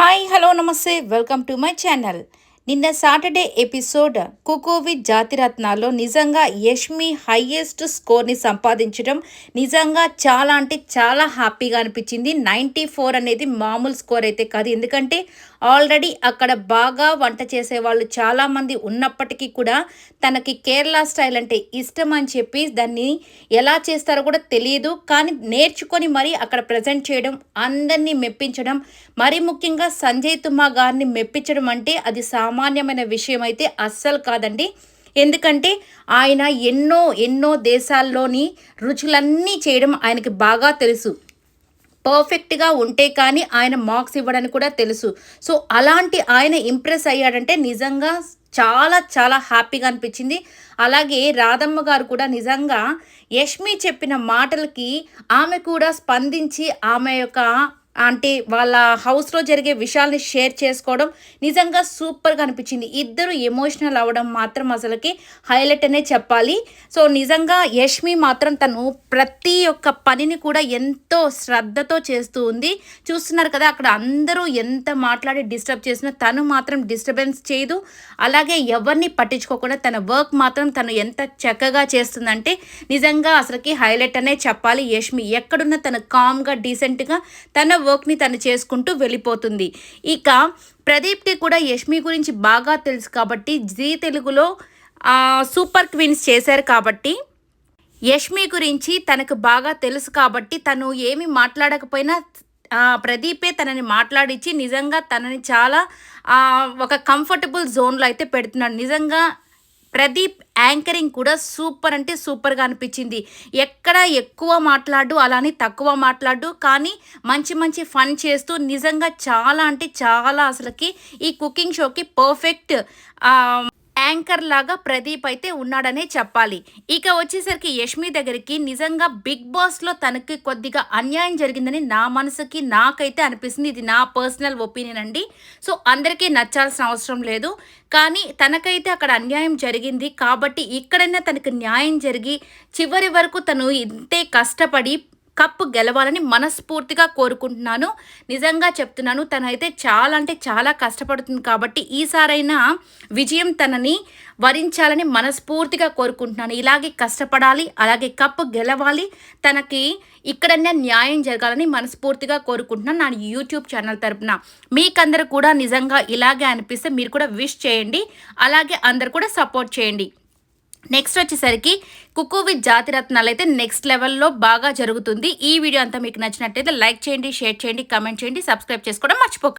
Hi hello నమస్తే welcome to my channel. నిన్న Saturday episode cook with జాతిరత్నాల్లో నిజంగా యష్మి హైయెస్ట్ స్కోర్ని సంపాదించడం నిజంగా చాలా అంటే చాలా హ్యాపీగా అనిపించింది. నైంటీ ఫోర్ అనేది మామూలు స్కోర్ అయితే కాదు. ఎందుకంటే ఆల్రెడీ అక్కడ బాగా వంట చేసే వాళ్ళు చాలామంది ఉన్నప్పటికీ కూడా తనకి కేరళ స్టైల్ అంటే ఇష్టం అని చెప్పి దాన్ని ఎలా చేస్తారో కూడా తెలియదు. కానీ నేర్చుకొని మరీ అక్కడ ప్రజెంట్ చేయడం అందరినీ మెప్పించడం మరీ ముఖ్యంగా సంజయ్ తుమ్మా గారిని మెప్పించడం అంటే అది సామాన్యమైన విషయం అయితే అస్సలు కాదండి. ఎందుకంటే ఆయన ఎన్నో ఎన్నో దేశాల్లోని రుచులన్నీ చేయడం ఆయనకి బాగా తెలుసు. పర్ఫెక్ట్గా ఉంటే కానీ ఆయన మార్క్స్ ఇవ్వడానికి కూడా తెలుసు. సో అలాంటి ఆయన ఇంప్రెస్ అయ్యాడంటే నిజంగా చాలా చాలా హ్యాపీగా అనిపించింది. అలాగే రాధమ్మ గారు కూడా నిజంగా యష్మి చెప్పిన మాటలకి ఆమె కూడా స్పందించి ఆమె యొక్క అంటే వాళ్ళ హౌస్లో జరిగే విషయాల్ని షేర్ చేసుకోవడం నిజంగా సూపర్గా అనిపించింది. ఇద్దరు ఎమోషనల్ అవ్వడం మాత్రం అసలుకి హైలైట్ అనే చెప్పాలి. సో నిజంగా యష్మి మాత్రం తను ప్రతి ఒక్క పనిని కూడా ఎంతో శ్రద్ధతో చేస్తూ ఉంది. చూస్తున్నారు కదా అక్కడ అందరూ ఎంత మాట్లాడి డిస్టర్బ్ చేసినా తను మాత్రం డిస్టర్బెన్స్ చేయదు. అలాగే ఎవరిని పట్టించుకోకుండా తన వర్క్ మాత్రం తను ఎంత చక్కగా చేస్తుందంటే నిజంగా అసలుకి హైలైట్ అనే చెప్పాలి యష్మి. ఎక్కడున్నా తను కామ్గా డీసెంట్గా తన వర్క్ని తను చేసుకుంటూ వెళ్ళిపోతుంది. ఇక ప్రదీప్కి కూడా యష్మి గురించి బాగా తెలుసు కాబట్టి జీ తెలుగులో సూపర్ క్వీన్స్ చేశారు కాబట్టి యష్మి గురించి తనకు బాగా తెలుసు కాబట్టి తను ఏమి మాట్లాడకపోయినా ప్రదీపే తనని మాట్లాడించి నిజంగా తనని చాలా ఒక కంఫర్టబుల్ జోన్లో అయితే పెడుతున్నాడు. నిజంగా ప్రదీప్ యాంకరింగ్ కూడా సూపర్ అంటే సూపర్గా అనిపించింది. ఎక్కడ ఎక్కువ మాట్లాడు అలానే తక్కువ మాట్లాడు కానీ మంచి మంచి ఫన్ చేస్తూ నిజంగా చాలా అంటే చాలా అసలుకి ఈ కుకింగ్ షోకి పర్ఫెక్ట్ యాంకర్ లాగా ప్రదీప్ అయితే ఉన్నాడనే చెప్పాలి. ఇక వచ్చేసరికి యష్మి దగ్గరికి నిజంగా బిగ్ బాస్లో తనకి కొద్దిగా అన్యాయం జరిగిందని నా మనసుకి నాకైతే అనిపిస్తుంది. ఇది నా పర్సనల్ ఒపీనియన్ అండి. సో అందరికీ నచ్చాల్సిన అవసరం లేదు. కానీ తనకైతే అక్కడ అన్యాయం జరిగింది కాబట్టి ఇక్కడైనా తనకు న్యాయం జరిగి చివరి వరకు తను ఇంతే కష్టపడి కప్పు గెలవాలని మనస్ఫూర్తిగా కోరుకుంటున్నాను. నిజంగా చెప్తున్నాను తనైతే చాలా అంటే చాలా కష్టపడుతుంది కాబట్టి ఈసారైనా విజయం తనని వరించాలని మనస్ఫూర్తిగా కోరుకుంటున్నాను. ఇలాగే కష్టపడాలి అలాగే కప్పు గెలవాలి తనకి ఇక్కడన్నా న్యాయం జరగాలని మనస్ఫూర్తిగా కోరుకుంటున్నాను నా యూట్యూబ్ ఛానల్ తరపున. మీకందరూ కూడా నిజంగా ఇలాగే అనిపిస్తే మీరు కూడా విష్ చేయండి అలాగే అందరు కూడా సపోర్ట్ చేయండి. నెక్స్ట్ వచ్చేసరికి కుకు విత్ జాతిరత్నాలు అయితే నెక్స్ట్ లెవెల్లో బాగా జరుగుతుంది. ఈ వీడియో అంతా మీకు నచ్చినట్టయితే లైక్ చేయండి షేర్ చేయండి కమెంట్ చేయండి సబ్స్క్రైబ్ చేసుకోవడం మర్చిపోకండి